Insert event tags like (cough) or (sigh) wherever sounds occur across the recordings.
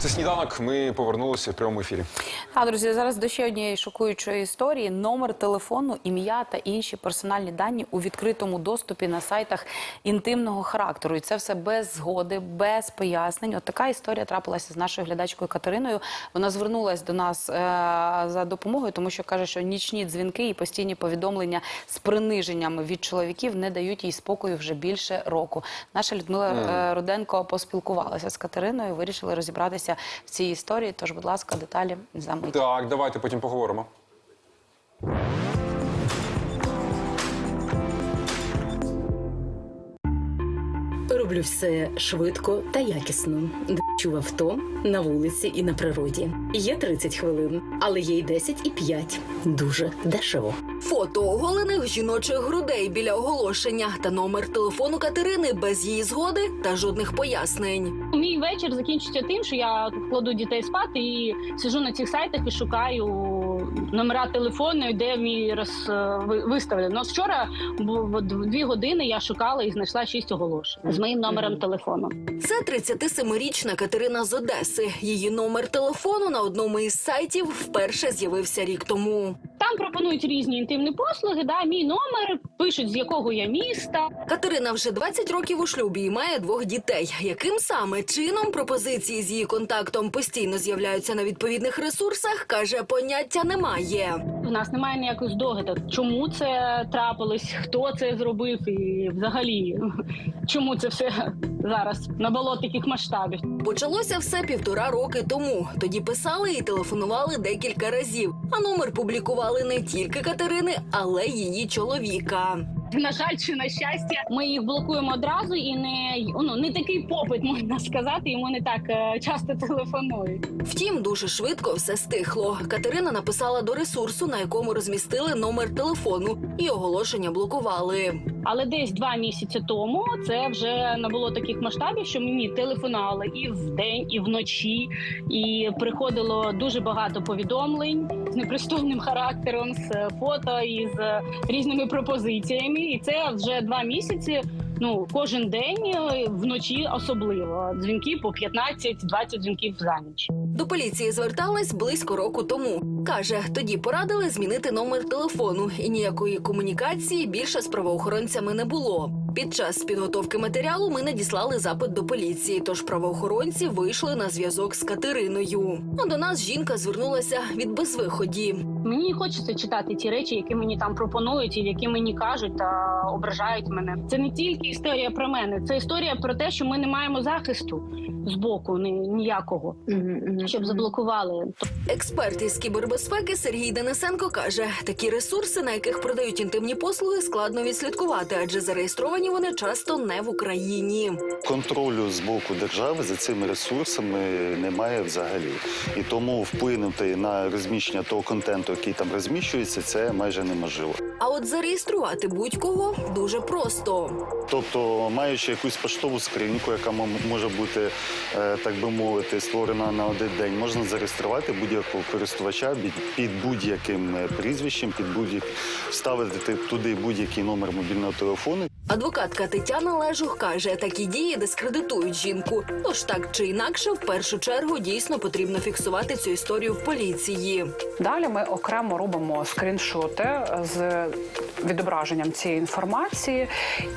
Це сніданок. Ми повернулися в прямому ефірі. А друзі, зараз до ще однієї шокуючої історії. Номер телефону, ім'я та інші персональні дані у відкритому доступі на сайтах інтимного характеру. І це все без згоди, без пояснень. От така історія трапилася з нашою глядачкою Катериною. Вона звернулася до нас е, за допомогою, тому що каже, що нічні дзвінки і постійні повідомлення з приниженнями від чоловіків не дають їй спокою вже більше року. Наша Людмила е, Руденко поспілкувалася з Катериною, вирішили розібратися в цій історії. Тож, будь ласка, деталі за. Так, давайте потім поговоримо. Роблю все швидко та якісно. Чу в авто, на вулиці і на природі. Є 30 хвилин, але є й 10 і 5. Дуже дешево. Фото оголених жіночих грудей біля оголошення та номер телефону Катерини без її згоди та жодних пояснень. Мій вечір закінчиться тим, що я кладу дітей спати і сижу на цих сайтах і шукаю номера телефону, де мій роз е, виставлено. Ну, Вчора дві години я шукала і знайшла шість оголошень з моїм номером телефону. Це 37-річна Катерина з Одеси. Її номер телефону на одному із сайтів вперше з'явився рік тому. Там пропонують різні інтимні послуги. Да, мій номер пишуть з якого я міста. Катерина вже 20 років у шлюбі і має двох дітей. Яким саме чином пропозиції з її контактом постійно з'являються на відповідних ресурсах, каже, поняття немає. У нас немає ніякої здогадок, чому це трапилось, хто це зробив, і взагалі чому це все зараз набуло таких масштабів. Почалося все півтора роки тому. Тоді писали і телефонували декілька разів. А номер публікували не тільки Катерини, але й її чоловіка. На жаль, чи на щастя, ми їх блокуємо одразу і не ну не такий попит, можна сказати. Йому не так е, часто телефонують. Втім, дуже швидко все стихло. Катерина написала до ресурсу, на якому розмістили номер телефону, і оголошення блокували. Але десь два місяці тому це вже набуло таких масштабів, що мені телефонували і вдень, і вночі, і приходило дуже багато повідомлень непристойним характером, з е, фото і з е, різними пропозиціями. І це вже два місяці. Ну кожен день е, вночі особливо дзвінки по 15-20 дзвінків за ніч. До поліції зверталась близько року тому. Каже, тоді порадили змінити номер телефону, і ніякої комунікації більше з правоохоронцями не було. Під час підготовки матеріалу ми надіслали запит до поліції, тож правоохоронці вийшли на зв'язок з Катериною. А до нас жінка звернулася від безвиході. Мені не хочеться читати ті речі, які мені там пропонують, і які мені кажуть та ображають мене. Це не тільки історія про мене, це історія про те, що ми не маємо захисту з боку ніякого, щоб заблокували. Експерт із кібербезпеки Сергій Денисенко каже, такі ресурси, на яких продають інтимні послуги, складно відслідкувати, адже зареєстровані вони часто не в Україні. Контролю з боку держави за цими ресурсами немає взагалі. І тому вплинути на розміщення того контенту, який там розміщується, це майже неможливо. А от зареєструвати будь-кого дуже просто. Тобто, маючи якусь поштову скриньку, яка може бути, е, так би мовити, створена на один день, можна зареєструвати будь-якого користувача під, будь-яким е, прізвищем, під будь вставити туди будь-який номер мобільного телефону. Адвокатка Тетяна Лежух каже, такі дії дискредитують жінку. Тож так чи інакше, в першу чергу дійсно потрібно фіксувати цю історію в поліції. Далі ми окремо робимо скріншоти з відображенням цієї інформації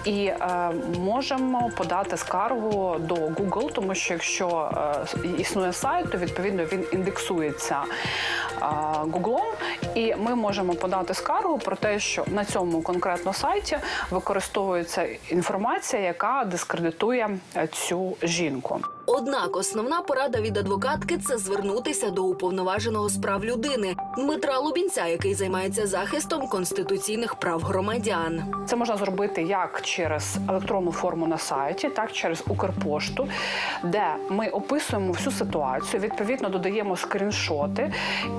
і е, можемо подати скаргу до Google, тому що якщо е, існує сайт, то відповідно він індексується е, Google, і ми можемо подати скаргу про те, що на цьому конкретно сайті використовується інформація, яка дискредитує е, цю жінку. Однак основна порада від адвокатки це звернутися до уповноваженого з прав людини Дмитра Лубінця, який займається захистом конституційних прав громадян. Це можна зробити як через електронну форму на сайті, так через Укрпошту, де ми описуємо всю ситуацію, відповідно додаємо скріншоти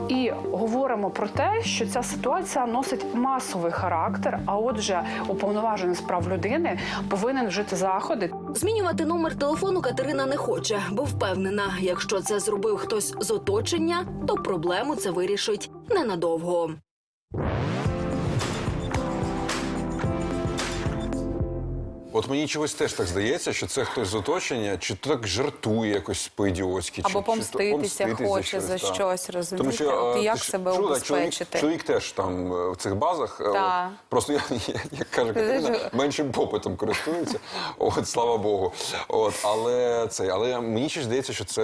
і говоримо про те, що ця ситуація носить масовий характер. А отже, уповноважений з прав людини повинен вжити заходи. Змінювати номер телефону Катерина не хоче, бо впевнена, якщо це зробив хтось з оточення, то проблему це вирішить ненадовго. От мені чогось теж так здається, що це хтось з оточення, чи то так жартує якось по-ідіотськи. Або чи, чи то помститися хоче за так. щось, Тому що От е, як ти себе чоловік, убезпечити? чоловік теж там е, в цих базах. е, Так. От, просто (laughs) я, як каже Катерина, меншим попитом користується. От, слава Богу. От, але це, але мені ще здається, що це,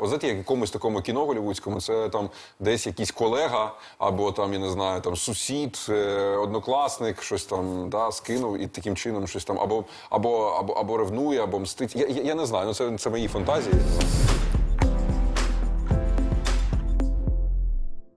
от знаєте, як в якомусь такому кіно голівудському, це там десь якийсь колега, або там, я не знаю, там сусід, е, однокласник, щось там да, скинув і таким чином щось там або, або, або, або ревнує, або мстить. Я, я, я не знаю, ну це, це мої фантазії.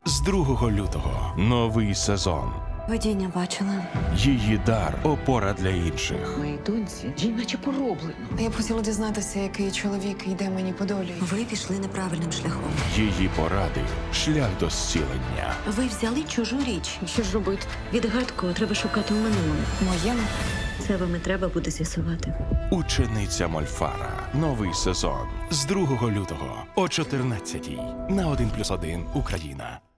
З 2 лютого новий сезон. Видіння бачила. Її дар опора для інших. Моїй доньці їй наче пороблено. Я б хотіла дізнатися, який чоловік йде мені по долі. Ви пішли неправильним шляхом. Її поради шлях до зцілення. Ви взяли чужу річ. Що ж робити? Відгадку треба шукати у минулому. Моєму Це вами треба буде з'ясувати. Учениця Мольфара. Новий сезон з 2 лютого о 14 на 1+,1 Україна.